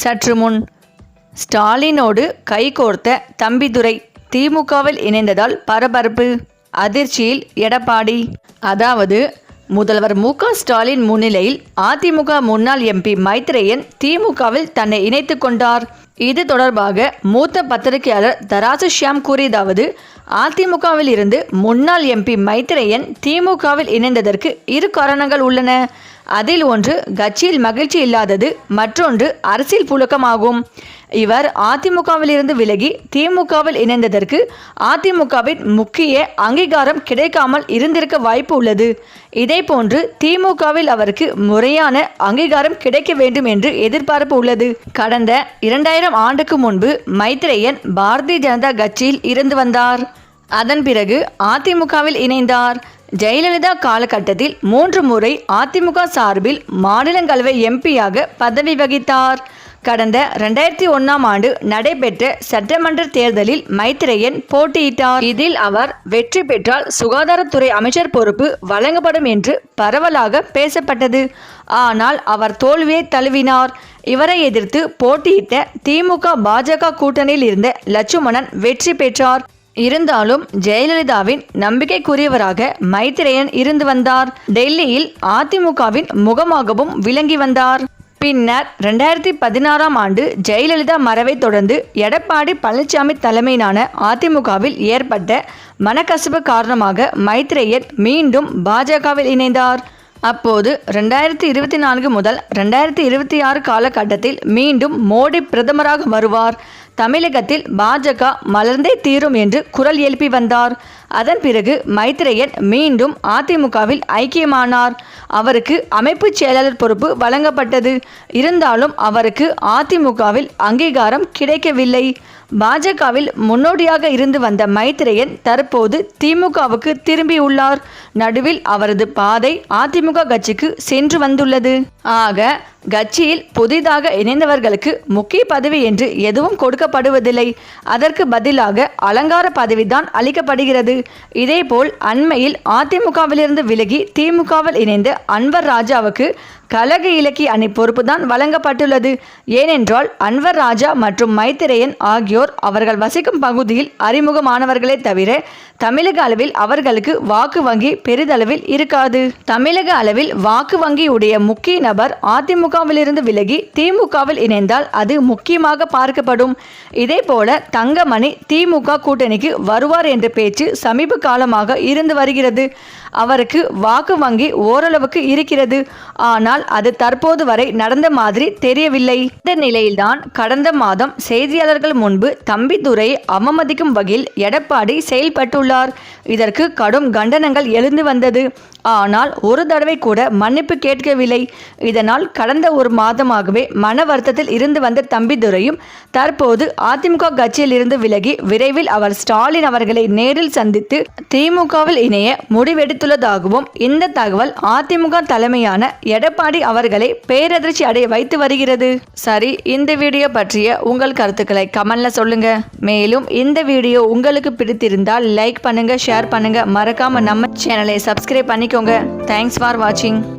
சற்று முன் ஸ்டாலினோடு கைகோர்த்த தம்பிதுரை திமுகவில் இணைந்ததால் பரபரப்பு அதிர்ச்சியில் எடப்பாடி. அதாவது முதல்வர் மு க ஸ்டாலின் முன்னிலையில் அதிமுக முன்னாள் எம்பி மைத்ரேயன் திமுகவில் தன்னை இணைத்துக் கொண்டார். இது தொடர்பாக மூத்த பத்திரிகையாளர் தராசு ஷியாம் கூறியதாவது அதிமுகவில் இருந்து முன்னாள் எம்பி மைத்திரையன் திமுகவில் இணைந்ததற்கு இரு காரணங்கள் உள்ளன. அதில் ஒன்று கட்சியில் மகிழ்ச்சி இல்லாதது மற்றொன்று அரசியல் புழக்கமாகும். இவர் அதிமுகவில் இருந்து விலகி திமுகவில் இணைந்ததற்கு அதிமுகவின் முக்கிய அங்கீகாரம் கிடைக்காமல் இருந்திருக்க வாய்ப்பு உள்ளது. இதேபோன்று திமுகவில் அவருக்கு முறையான அங்கீகாரம் கிடைக்க வேண்டும் என்று எதிர்பார்ப்பு உள்ளது. கடந்த இரண்டாயிரம் ஆண்டுக்கு முன்பு மைத்ரேயன் பாரதிய ஜனதா கட்சியில் இருந்து வந்தார். அதன் பிறகு அதிமுகவில் இணைந்தார். ஜெயலலிதா காலகட்டத்தில் மூன்று முறை அதிமுக சார்பில் மாநிலங்களவை எம்பியாக பதவி வகித்தார். கடந்த ரெண்டாயிரத்தி ஒன்றாம் ஆண்டு நடைபெற்ற சட்டமன்ற தேர்தலில் மைத்ரேயன் போட்டியிட்டார். இதில் அவர் வெற்றி பெற்றால் சுகாதாரத்துறை அமைச்சர் பொறுப்பு வழங்கப்படும் என்று பரவலாக பேசப்பட்டது. ஆனால் அவர் தோல்வியை தழுவினார். இவரை எதிர்த்து போட்டியிட்ட திமுக பாஜக கூட்டணியில் இருந்த லட்சுமணன் வெற்றி பெற்றார். இருந்தாலும் ஜெயலலிதாவின் நம்பிக்கைக்குரியவராக மைத்ரேயன் இருந்து வந்தார். டெல்லியில் அதிமுகவின் முகமாகவும் விளங்கி வந்தார். பின்னர் ரெண்டாயிரத்தி பதினாறாம் ஆண்டு ஜெயலலிதா மறைவை தொடர்ந்து எடப்பாடி பழனிசாமி தலைமையிலான அதிமுகவில் ஏற்பட்ட மனக்கசப்பு காரணமாக மைத்ரேயன் மீண்டும் பாஜகவில் இணைந்தார். அப்போது ரெண்டாயிரத்தி இருபத்தி நான்கு முதல் ரெண்டாயிரத்தி இருபத்தி ஆறு காலகட்டத்தில் மீண்டும் மோடி பிரதமராக வருவார். தமிழகத்தில் பாஜக மலர்ந்தே தீரும் என்று குரல் எழுப்பி வந்தார். அதன் பிறகு மைத்ரேயன் மீண்டும் அதிமுகவில் ஐக்கியமானார். அவருக்கு அமைப்பு செயலாளர் பொறுப்பு வழங்கப்பட்டது. இருந்தாலும் அவருக்கு அதிமுகவில் அங்கீகாரம் கிடைக்கவில்லை. பாஜகவில் முன்னோடியாக இருந்து வந்த மைத்ரேயன் தற்போது திமுகவுக்கு திரும்பியுள்ளார் நடுவில் அவரது பாதை அதிமுக கட்சிக்கு சென்று வந்துள்ளது. ஆக கட்சியில் புதிதாக இணைந்தவர்களுக்கு முக்கிய பதவி என்று எதுவும் கொடுக்கப்படுவதில்லை. அதற்கு பதிலாக அலங்கார பதவிதான் அளிக்கப்படுகிறது. இதேபோல் அண்மையில் அதிமுகவிலிருந்து விலகி திமுகவில் இணைந்த அன்வர் ராஜாவுக்கு கழக இலக்கிய அணி பொறுப்புதான் வழங்கப்பட்டுள்ளது. ஏனென்றால் அன்வர் ராஜா மற்றும் மைத்திரேயன் ஆகியோர் அவர்கள் வசிக்கும் பகுதியில் அறிமுகமானவர்களே தவிர தமிழக அளவில் அவர்களுக்கு வாக்கு வங்கி பெரிதளவில் இருக்காது. தமிழக அளவில் வாக்கு வங்கி உடைய முக்கிய நபர் அதிமுகவிலிருந்து விலகி திமுகவில் இணைந்தால் அது முக்கியமாக பார்க்கப்படும். இதேபோல தங்கமணி திமுக கூட்டணிக்கு வருவார் என்ற பேச்சு சமீப காலமாக இருந்து வருகிறது. அவருக்கு வாக்கு வங்கி ஓரளவுக்கு இருக்கிறது. ஆனால் அது தற்போது வரை நடந்த மாதிரி தெரியவில்லை. இந்த நிலையில்தான் கடந்த மாதம் செய்தியாளர்கள் முன்பு தம்பிதுரை அவமதிக்கும் வகையில் எடப்பாடி செயல்பட்டுள்ளார். இதற்கு கடும் கண்டனங்கள் எழுந்து வந்தது. ஆனால் ஒரு தடவை கூட மன்னிப்பு கேட்கவில்லை. இதனால் கடந்த ஒரு மாதமாகவே மன வருத்தத்தில் இருந்து வந்த தம்பிதுரையும் தற்போது அதிமுக கட்சியில் இருந்து விலகி விரைவில் அவர் ஸ்டாலின் அவர்களை நேரில் சந்தித்து திமுகவில் இணைய முடிவெடுத்துள்ளதாகவும் இந்த தகவல் அதிமுக தலைமையான எடப்பாடி அவர்களை பேரதிர்ச்சி அடைய வைத்து வருகிறது. சரி இந்த வீடியோ பற்றிய உங்கள் கருத்துக்களை கமெண்ட்ல சொல்லுங்க. மேலும் இந்த வீடியோ உங்களுக்கு பிடித்திருந்தால் லைக் பண்ணுங்க ஷேர் பண்ணுங்க. மறக்காம நம்ம சேனலை சப்ஸ்கிரைப் பண்ணிக்கோங்க. தேங்க்ஸ் ஃபார் வாட்சிங்